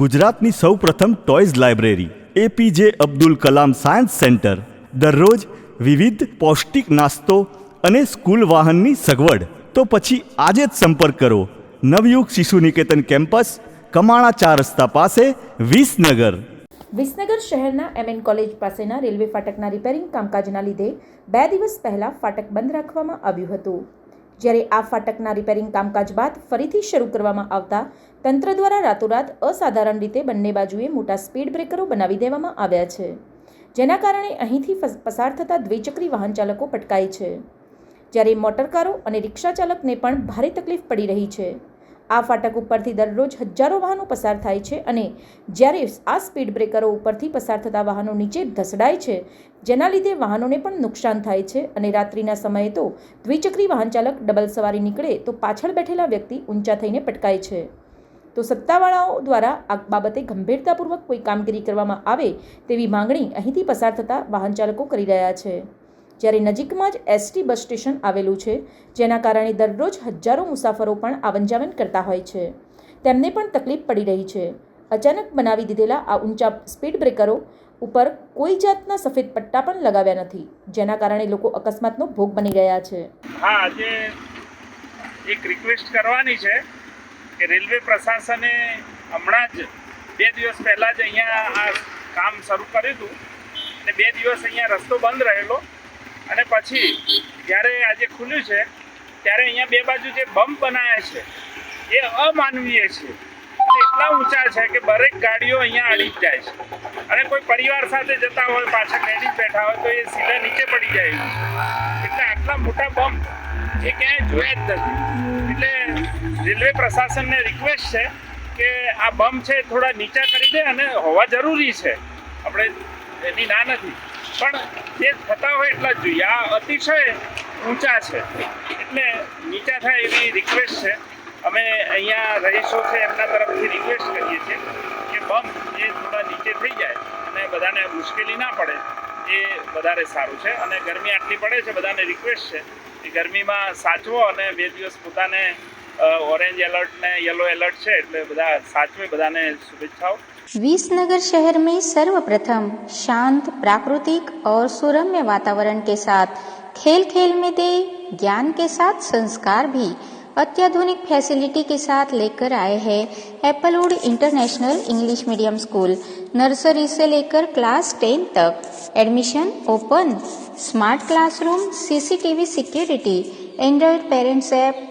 ગુજરાતની સૌપ્રથમ toys library APJ Abdul Kalam science centre, દરરોજ વિવિધ પૌષ્ટિક નાસ્તો અને સ્કૂલ વાહનની સગવડ. તો પછી આજે જ સંપર્ક કરો. નવયુગ શિશુ નિકેતન કેમ્પસ, કમાણા ચાર રસ્તા પાસે, વિસનગર. વિસનગર શહેરના એમએન કોલેજ પાસેના રેલવે ફાટકના રિપેરિંગ કામકાજના લીધે બે દિવસ પહેલા ફાટક બંધ રાખવામાં આવ્યું હતું. જ્યારે આ ફાટકના રિપેરિંગ કામકાજ બાદ ફરીથી શરૂ કરવામાં આવતા તંત્ર દ્વારા રાતોરાત અસાધારણ રીતે બંને બાજુએ મોટા સ્પીડ બ્રેકરો બનાવી દેવામાં આવ્યા છે, જેના કારણે અહીંથી પસાર થતા દ્વિચક્રી વાહન ચાલકો પટકાય છે. જ્યારે મોટરકારો અને રિક્ષા ચાલકને પણ ભારે તકલીફ પડી રહી છે આ ફાટક ઉપરથી દરરોજ હજારો વાહનો પસાર થાય છે અને જ્યારે આ સ્પીડ બ્રેકરો ઉપરથી પસાર થતા વાહનો નીચે ધસડાય છે, જેના લીધે વાહનોને પણ નુકસાન થાય છે અને રાત્રિના સમયે તો દ્વિચક્રી વાહન ચાલક ડબલ સવારી નીકળે તો પાછળ બેઠેલા વ્યક્તિ ઊંચા થઈને પટકાય છે. તો સત્તાવાળાઓ દ્વારા આ બાબતે ગંભીરતાપૂર્વક કોઈ કામગીરી કરવામાં આવે તેવી માંગણી અહીંથી પસાર થતા વાહન ચાલકો કરી રહ્યા છે. જ્યારે નજીકમાં જ એસટી બસ સ્ટેશન આવેલું છે, જેના કારણે દરરોજ હજારો મુસાફરો પણ આવન જાવન કરતા હોય છે. તેમને પણ તકલીફ પડી રહી છે. અચાનક બનાવી દીધેલા આ ઊંચા સ્પીડ બ્રેકરો ઉપર કોઈ જાતના સફેદ પટ્ટા પણ લગાવ્યા નથી, જેના કારણે લોકો અકસ્માતનો ભોગ બની રહ્યા છે. હા, આજે એક રિક્વેસ્ટ કરવાની છે કે રેલવે પ્રશાસને હમણાં જ બે દિવસ પહેલાં જ અહીંયા આ કામ શરૂ કર્યું હતું અને બે દિવસ અહીંયા રસ્તો બંધ રહેલો. અને પછી જ્યારે આજે ખુલ્યું છે, ત્યારે અહીંયા બે બાજુ જે બમ્પ બનાવ્યા છે, એ અમાનવીય છે. એટલા ઊંચા છે કે દરેક ગાડીઓ અહીંયા અડી જાય છે. અને કોઈ પરિવાર સાથે જતા હોય, પાછળ લેડીઝ બેઠા હોય, તો એ સીધા નીચે પડી જાય એટલે આટલા મોટા બમ્પ એ ક્યાંય જોયા જ નથી. એટલે રેલવે પ્રશાસનને રિક્વેસ્ટ છે કે આ બમ્પ છે થોડા નીચા કરી દે અને હોવા જરૂરી છે. આપણે એની ના નથી. પણ જે થતા હોય એટલા જ જોઈએ. આ અતિશય ઊંચા છે. એટલે નીચા થાય એવી રિક્વેસ્ટ છે. અમે અહીંયા રહીશો છે, એમના તરફથી રિક્વેસ્ટ કરીએ છીએ કે બમ્પ એ થોડા નીચે થઈ જાય અને બધાને મુશ્કેલી ના પડે, એ વધારે સારું છે. અને ગરમી આટલી પડે છે, બધાને રિક્વેસ્ટ છે કે ગરમીમાં સાચવો અને બે દિવસ પોતાને ઓરેન્જ એલર્ટ ને યલો એલર્ટ છે એટલે બધા સાચવે બધાને શુભેચ્છાઓ विसनगर शहर में सर्वप्रथम शांत प्राकृतिक और सुरम्य वातावरण के साथ खेल खेल में दे ज्ञान के साथ संस्कार भी अत्याधुनिक फैसिलिटी के साथ लेकर आए हैं Applewood international English medium school nursery से लेकर क्लास टेन तक admission open smart classroom CCTV security Android parents app